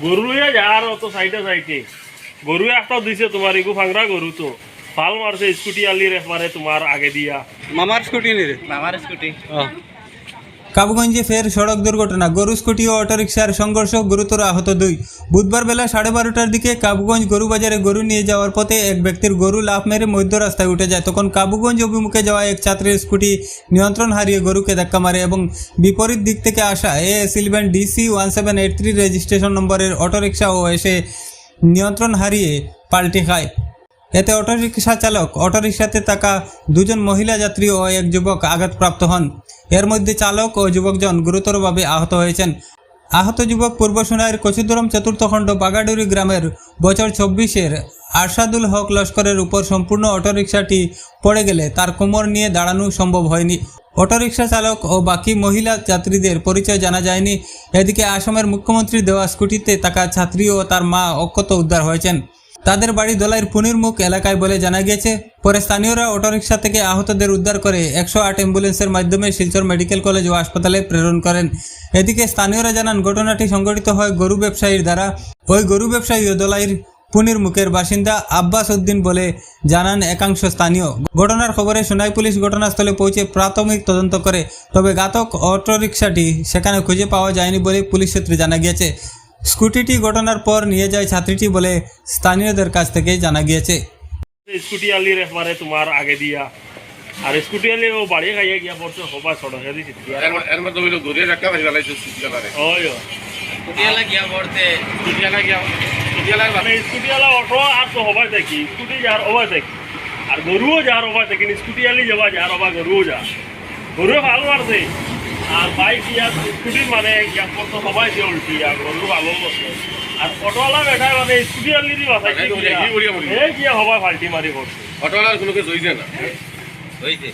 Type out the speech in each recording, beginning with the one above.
গরু লইয়া আর অত সাইডে সাইডে গরু একটা দিছে তোমার ইগু ফাংরা গরু তো ফাল মারছে স্কুটি আলির একবারে তোমার আগে দিয়া। মামার স্কুটি নি রে মামার স্কুটি। কাবুগঞ্জে ফের সড়ক দুর্ঘটনা। গরু স্কুটি ও অটোরিকশার সংঘর্ষ গুরুতর আহত দুই। বুধবার বেলা সাড়ে বারোটার দিকে কাবুগঞ্জ গরু বাজারে গরু নিয়ে যাওয়ার পথে এক ব্যক্তির গরু লাফ মেরে মধ্য রাস্তায় উঠে যায়। তখন কাবুগঞ্জ অভিমুখে যাওয়া এক ছাত্রের স্কুটি নিয়ন্ত্রণ হারিয়ে গরুকে ধাক্কা মারে এবং বিপরীত দিক থেকে আসা এ সিলভেন DC one seven eight three registration নম্বরের অটোরিকশাও এসে নিয়ন্ত্রণ হারিয়ে পাল্টে খায়। এতে অটোরিকশা চালক, অটোরিকশাতে থাকা দুজন মহিলা, যাত্রী ও এক যুবক আঘাতপ্রাপ্ত হন। এর মধ্যে চালক ও যুবকজন গুরুতরভাবে আহত হয়েছেন। আহত যুবক পূর্ব সোনাইয়ের কচুদুরম চতুর্থ খণ্ড বাগাডুরি গ্রামের বছর চব্বিশের আরশাদুল হক লস্করের উপর সম্পূর্ণ অটোরিকশাটি পড়ে গেলে তার কোমর নিয়ে দাঁড়ানো সম্ভব হয়নি। অটোরিকশা চালক ও বাকি মহিলা যাত্রীদের পরিচয় জানা যায়নি। এদিকে আসামের মুখ্যমন্ত্রী দেওয়া স্কুটিতে থাকা ছাত্রী ও তার মা অক্ষত উদ্ধার হয়েছেন। তাদের বাড়ি দোলাইয়ের পুনিরমুখ এলাকায় বলে জানা গিয়েছে, পরে স্থানীয়রা অটোরিকশা থেকে আহতদের উদ্ধার করে একশো আট অ্যাম্বুলেন্সের মাধ্যমে শিলচর মেডিকেল কলেজ ও হাসপাতালে প্রেরণ করেন। এদিকে স্থানীয়রা জানান, ঘটনাটি সংঘটিত হয় গরু ব্যবসায়ীর দ্বারা। ওই গরু ব্যবসায়ী ও দোলাইয়ের পুনির মুখের বাসিন্দা আব্বাস উদ্দিন বলে জানান একাংশ স্থানীয়। ঘটনার খবরে সোনাই পুলিশ ঘটনাস্থলে পৌঁছে প্রাথমিক তদন্ত করে, তবে ঘাতক অটোরিকশাটি সেখানে খুঁজে পাওয়া যায়নি বলে পুলিশ সূত্রে জানা গিয়েছে। স্কুটিটি ঘটনার পর নিয়ে যায় ছাত্রীটি বলে স্থানীয়দের কাছ থেকে জানা গিয়েছে। স্কুটি আলির একবারে তোমার আগে দিয়া। আর স্কুটি আলি ও বাড়ি খাইয়া গিয়া পড়ছে সবাই সড়কে দিছি। এর মধ্যে হইল ওই ও। স্কুটিয়ালা গিয়া পড়তে সিটিয়ালা গিয়া সিটিয়ালার মানে স্কুটি আলা অটো আর তো হবাই স্কুটি যার হবাই আর গরুও যার হবাই দেখি স্কুটি আলি যাবা যার হবা গরুও যা গরুও ভালো মারছে আর বাইক ইয়া স্কুটি মানে গ্যাস পত্র সবাই দিয়ে উল্টি আর গরু ভালো বসে আর অটোওয়ালা বেটায় মানে স্কুটি দি মাথায় কি কি গিয়া ফাল্টি মারি পড়ছে অটোওয়ালার কোনো কিছু হইছে না হইছে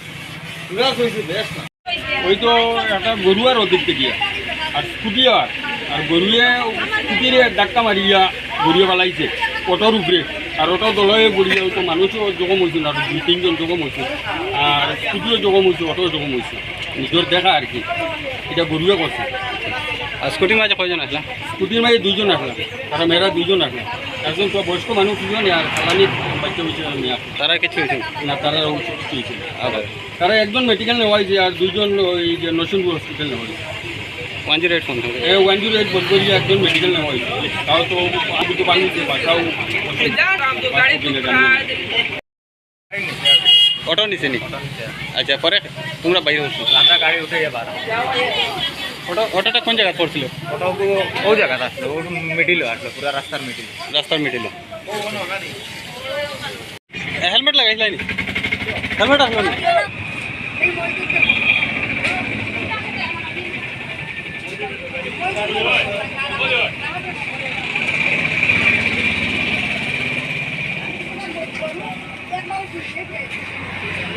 ওই তো একটা গরু আর ওদিক থেকে আর স্কুটি আর আর গরুয়ে স্কুটির ধাক্কা মারিয়া গরুয়ে পালাইছে অটোর উপরে আর ওটা দলয়ে গড়িয়ে তো মানুষও জখম হয়েছে না দুই তিনজন জখম হয়েছে আর স্কুটিও জখম হয়েছে অটোও জখম হয়েছে নিজের দেখা আর কি। এটা গরুয়ে করছে। আর স্কুটির মাঝে কয়জন আসলা? স্কুটির মাঝে দুইজন আসলাম আর মেয়েরা দুইজন আসলাম একজন তো বয়স্ক মানুষ দুজন আর খালানি বাচ্চা হয়েছে তারা কিছু হয়েছে? না তারা কিছু হয়েছে না। তারা একজন মেডিকেল নেওয়া হয়েছে আর দুইজন ওই যে নরসিংপুর হসপিটাল নেওয়া হয়েছে ওয়ান জিরো এইট ফোন থাকে এ ওয়ান জিরো এইট বলতে গিয়ে একজন মেডিকেল নেওয়া হয়েছে তাও তো আমি তো বানিয়েছে বাসাও। অটো নিছে নি? আচ্ছা পরে তোমরা বাইরে উঠছো। আমরা গাড়ি উঠে যাবার অটো অটোটা কোন জায়গায় পড়ছিল? ওটা ও জায়গাতে আসলো ওর মিডিল আসলো পুরো রাস্তার মিডিল রাস্তার মিডিলে হেলমেট লাগাইছিল নি? হেলমেট আসলো নি? Mas o jeito é